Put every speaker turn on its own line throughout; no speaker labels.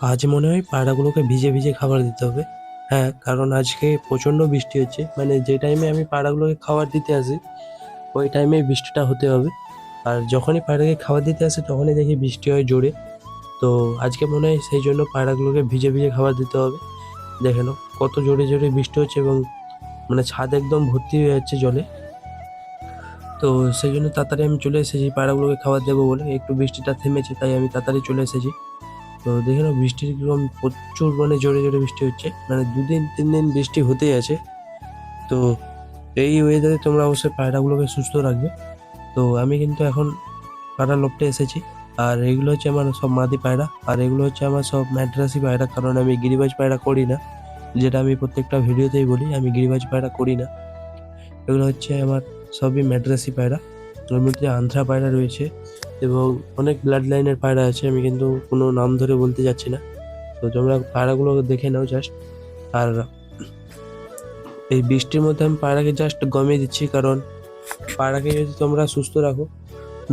আজ মনে হয় পায়রাগুলোকে ভিজে ভিজে খাবার দিতে হবে। হ্যাঁ কারণ আজকে প্রচণ্ড বৃষ্টি হচ্ছে। মানে যে টাইমে আমি পায়রাগুলোকে খাবার দিতে আসি, ওই টাইমে বৃষ্টিটা হতে হবে। আর যখনই পায়রাকে খাবার দিতে আসে, তখনই দেখি বৃষ্টি হয় জোরে। তো আজকে মনে হয় সেই জন্য পায়রাগুলোকে ভিজে ভিজে খাবার দিতে হবে। দেখে নাও, কত জোরে জোরে বৃষ্টি হচ্ছে এবং মানে ছাদ একদম ভর্তি হয়ে যাচ্ছে জলে। তো সেই জন্য তাড়াতাড়ি আমি চলে এসেছি পায়রাগুলোকে খাবার দেবো বলে। একটু বৃষ্টিটা থেমেছে, তাই আমি তাড়াতাড়ি চলে এসেছি। তো দেখে নাও, বৃষ্টির কীরকম প্রচুর মানে জোরে জোরে বৃষ্টি হচ্ছে। মানে দুদিন তিন দিন বৃষ্টি হতেই আছে। তো এই ওয়েদারে তোমরা অবশ্যই পায়রাগুলোকে সুস্থ রাখবে। তো আমি কিন্তু এখন পায়রা লপটে এসেছি। আর এগুলো হচ্ছে আমার সব মাদি পায়রা। আর এগুলো হচ্ছে আমার সব ম্যাড্রাসি পায়রা। কারণ আমি গিরিবাজ পায়রা করি না। যেটা আমি প্রত্যেকটা ভিডিওতেই বলি, আমি গিরিবাজ পায়রা করি না। এগুলো হচ্ছে আমার সবই ম্যাড্রাসি পায়রা। ওর মধ্যে আন্ধ্রা পায়রা রয়েছে। এবং অনেক ব্লাড লাইনের পায়রা আছে, আমি কিন্তু কোনো নাম ধরে বলতে যাচ্ছি না। তো তোমরা পায়রাগুলো দেখে নাও জাস্ট আর এই বৃষ্টির মধ্যে আমি পায়রাকে জাস্ট গমিয়ে দিচ্ছি, কারণ পায়রাকে যদি তোমরা সুস্থ রাখো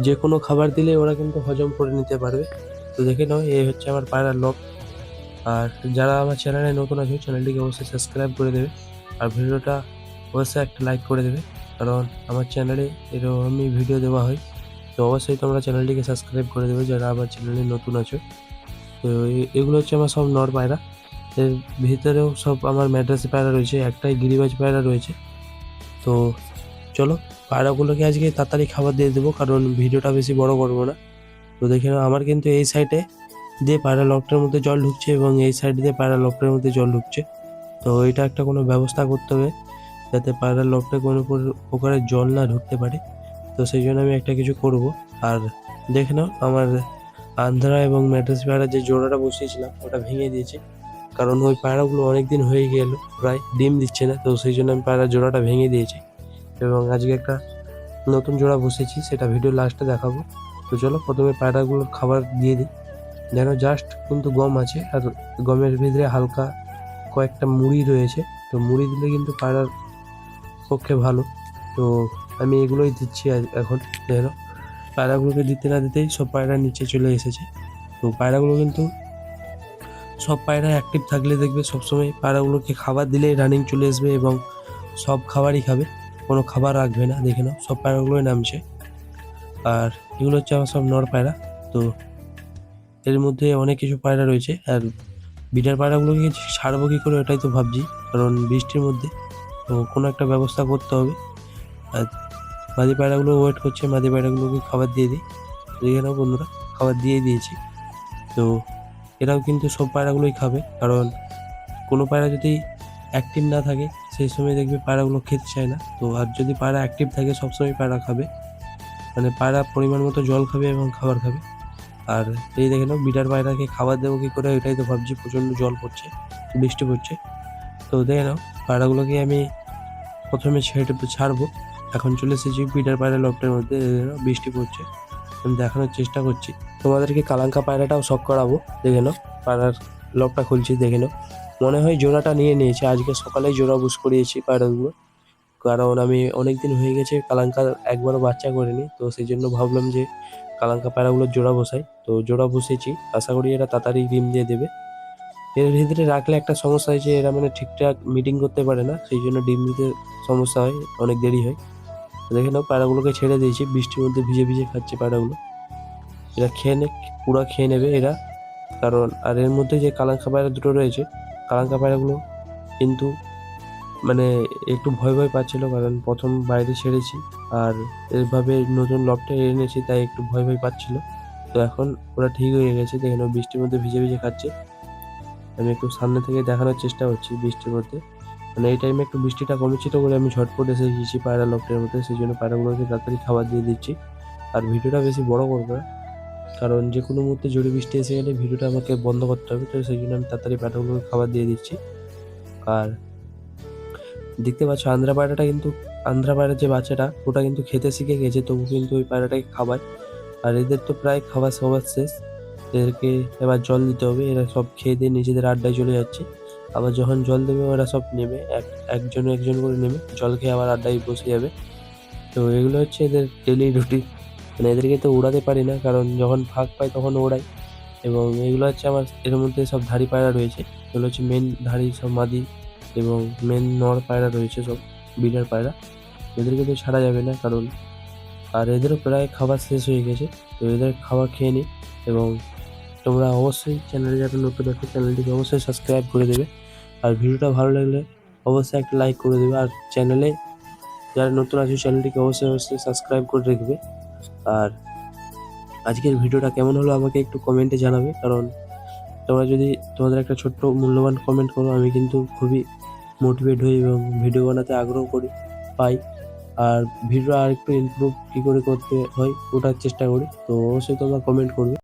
যে কোনো খাবার দিলে ওরা কিন্তু হজম করে নিতে পারবে। তো দেখে নাও, এই হচ্ছে আমার পায়রার লক। আর যারা আমার চ্যানেলে নতুন আছে চ্যানেলটিকে অবশ্যই সাবস্ক্রাইব করে দেবে। আর ভিডিওটা অবশ্যই একটা লাইক করে দেবে। কারণ আমার চ্যানেলে এরকমই ভিডিও দেওয়া হয়। তো অবশ্যই তোমরা চ্যানেলটিকে সাবস্ক্রাইব করে দেবে যারা আমার চ্যানেলে নতুন আছো। তো এগুলো হচ্ছে আমার সব নর পায়রা। এর ভিতরেও সব আমার ম্যাড্রাসি পায়রা রয়েছে, একটাই গিরিবাজ পায়রা রয়েছে। তো চলো, পায়রাগুলোকে আজকে তাড়াতাড়ি খাবার দিয়ে দেবো, কারণ ভিডিওটা বেশি বড় করব না। তো দেখে নাও, আমার কিন্তু এই সাইডে দিয়ে পায়রা লকটার মধ্যে জল ঢুকছে এবং এই সাইড দিয়ে পায়রা লকটার মধ্যে জল ঢুকছে। তো এটা একটা কোনো ব্যবস্থা করতে হবে, যাতে পায়রা লকটা কোনো প্রকারের জল না ঢুকতে পারে। তো সেই জন্য আমি একটা কিছু করব। আর দেখে নাও, আমার আন্ধ্রা এবং ম্যাড্রাস পায়রা যে জোড়াটা বসিয়েছিলাম, ওটা ভেঙে দিয়েছে। কারণ ওই পায়রাগুলো অনেক দিন হয়ে গেল, প্রায় ডিম দিচ্ছে না, তো সেই জন্য আমি পায়রার জোড়াটা ভেঙে দিয়েছি। এবং আজকে একটা নতুন জোড়া বসেছি, সেটা ভিডিও লাস্টে দেখাবো। তো চলো, প্রথমে পায়রাগুলোর খাবার দিয়ে দিই। যেন জাস্ট কিন্তু গম আছে, আর গমের ভিতরে হালকা কয়েকটা মুড়ি রয়েছে। তো মুড়ি দিলে কিন্তু পায়রার পক্ষে ভালো। তো আমি এগুলোই দিচ্ছি এখন যেন পায়রাগুলোকে দিতে না দিতেই সব পায়রা নিচে চলে এসেছে। তো পায়রাগুলো কিন্তু সব পায়রা অ্যাক্টিভ থাকলে দেখবে সবসময় পায়রাগুলোকে খাবার দিলেই রানিং চলে আসবে এবং সব খাবারই খাবে। কোনো খাবার রাখবে না, দেখে নাও, সব পায়রাগুলোই নামছে। আর এগুলো হচ্ছে আমার সব নর পায়রা। তো এর মধ্যে অনেক কিছু পায়রা রয়েছে। আর বিটার পায়রাগুলোকে ছাড়বো কী করে ওটাই তো ভাবছি, কারণ বৃষ্টির মধ্যে তো কোনো একটা ব্যবস্থা করতে হবে। আর মাদি পায়রাগুলো ওয়েট করছে, মাদি পায়রাগুলোকে খাবার দিয়ে দিই। দেখে নাও বন্ধুরা, খাবার দিয়ে দিয়েছি। তো এরাও কিন্তু সব পায়রাগুলোই খাবে, কারণ কোনো পায়রা যদি অ্যাক্টিভ না থাকে, সেই সময় দেখবে পায়রাগুলো খেতে চায় না। তো আর যদি পায়রা অ্যাক্টিভ থাকে সবসময় পায়রা খাবে। মানে পায়রা পরিমাণ মতো জল খাবে এবং খাবার খাবে। আর এই দেখে নাও বিটার পায়রাকে খাবার দেবো কী করে ওইটাই তো ভাবছি, প্রচণ্ড জল পড়ছে, বৃষ্টি পড়ছে। তো দেখে নাও, পায়রাগুলোকে আমি প্রথমে ছেড়ে ছাড়বো। এখন চলে এসেছি বিটার পায়রা লকটার মধ্যে, বৃষ্টি পড়ছে। আমি দেখানোর চেষ্টা করছি। তোমাদেরকে কালাঙ্কা পায়রাটাও শখ করাবো, দেখে নাও, পায়রার লকটা খুলছি, দেখে নাও। মনে হয় জোড়াটা নিয়ে নিয়েছে, আজকে সকালেই জোড়া বুস করিয়েছি পায়রাগুলো। কারণ আমি অনেক দিন হয়ে গেছে কালাঙ্কা একবারও বাচ্চা করিনি, তো সেই জন্য ভাবলাম যে কালাঙ্কা পায়রাগুলোর জোড়া বসাই। তো জোড়া বসেছি, আশা করি এরা তাড়াতাড়ি ডিম দিয়ে দেবে। এর ভিতরে রাখলে একটা সমস্যা হয় যে এরা মানে ঠিকঠাক মিটিং করতে পারে না, সেই জন্য ডিম দিতে সমস্যা হয়, অনেক দেরি হয়। দেখে নাও পায়রাগুলোকে ছেড়ে দিয়েছি। বৃষ্টির মধ্যে ভিজে ভিজে খাচ্ছে পায়রাগুলো এরা খেয়ে নে, পুরা খেয়ে নেবে এরা। কারণ, আর এর মধ্যে যে কালাঙ্কা পায়রা দুটো রয়েছে কালাঙ্কা পায়রাগুলো কিন্তু মানে একটু ভয় ভয় পাচ্ছিল কারণ প্রথম বাইরে ছেড়েছি আর এভাবে নতুন লবটা এনেছি, তাই একটু ভয় ভয় পাচ্ছিল। তো এখন ওরা ঠিক হয়ে গেছে। দেখেন বৃষ্টির মধ্যে ভিজে ভিজে খাচ্ছে। আমি একটু সামনে থেকে দেখানোর চেষ্টা করছি বৃষ্টির মধ্যে। মানে এই টাইমে একটু বৃষ্টিটা কমেছিল বলে আমি ঝটপট এসে গেছি পায়রা লকটের মধ্যে, সেই জন্য পায়রাগুলোকে তাড়াতাড়ি খাবার দিয়ে দিচ্ছি। আর ভিডিওটা বেশি বড় করব না, কারণ যে কোনো মুহূর্তে জোরে বৃষ্টি এসে গেলে ভিডিওটা আমাকে বন্ধ করতে হবে, তো সেই জন্য আমি তাড়াতাড়ি পায়রাগুলোকে খাবার দিয়ে দিচ্ছি। আর দেখতে পাচ্ছ আন্ধ্রা পায়রাটা কিন্তু আন্ধ্রা পায়রার যে বাচ্চাটা, ওটা কিন্তু খেতে শিখে গেছে, তবু কিন্তু ওই পায়রাটাকে খাবায় আর এদের তো প্রায় খাবার সবার শেষ, এদেরকে এবার জল দিতে হবে, এরা সব খেয়ে দিয়ে নিজেদের আড্ডায় চলে যাচ্ছে। আবার যখন জল দেবে, ওরা সব নেবে। এক, একজন একজন করে নেবে। জল খেয়ে আবার আড্ডায় বসে যাবে। তো এগুলো হচ্ছে এদের ডেলি রুটিন মানে এদেরকে তো উড়াতে পারি না, কারণ যখন ফাঁক পাই তখন ওড়াই। এবং এগুলো হচ্ছে আমার, এর মধ্যে সব ধাড়ি পায়রা রয়েছে। এগুলো হচ্ছে মেন ধাড়ি, সব মাদি এবং মেন নর পায়রা রয়েছে সব, বিলের পায়রা। এদেরকে তো ছাড়া যাবে না, কারণ আর এদেরও প্রায় খাবার শেষ হয়ে গেছে। তো এদের খাবার খেয়ে নিই এবং তোমরা অবশ্যই চ্যানেলে যারা নতুন আছে চ্যানেলটিকে অবশ্যই সাবস্ক্রাইব করে দেবে। আর ভিডিওটা ভালো লাগলে অবশ্যই একটা লাইক করে দেবে। আর চ্যানেলে যারা নতুন আছে চ্যানেলটিকে অবশ্যই অবশ্যই সাবস্ক্রাইব করে রাখবে। আর আজকের ভিডিওটা কেমন হলো আমাকে একটু কমেন্টে জানাবে। কারণ তোমরা যদি তোমাদের একটা ছোট্ট মূল্যবান কমেন্ট করো, আমি কিন্তু খুবই মোটিভেট হই এবং ভিডিও বানাতে আগ্রহ করি, পাই। আর ভিডিও আর একটু ইমপ্রুভ কী করে করতে হয়, ওটার চেষ্টা করি। তো অবশ্যই তোমরা কমেন্ট করবে।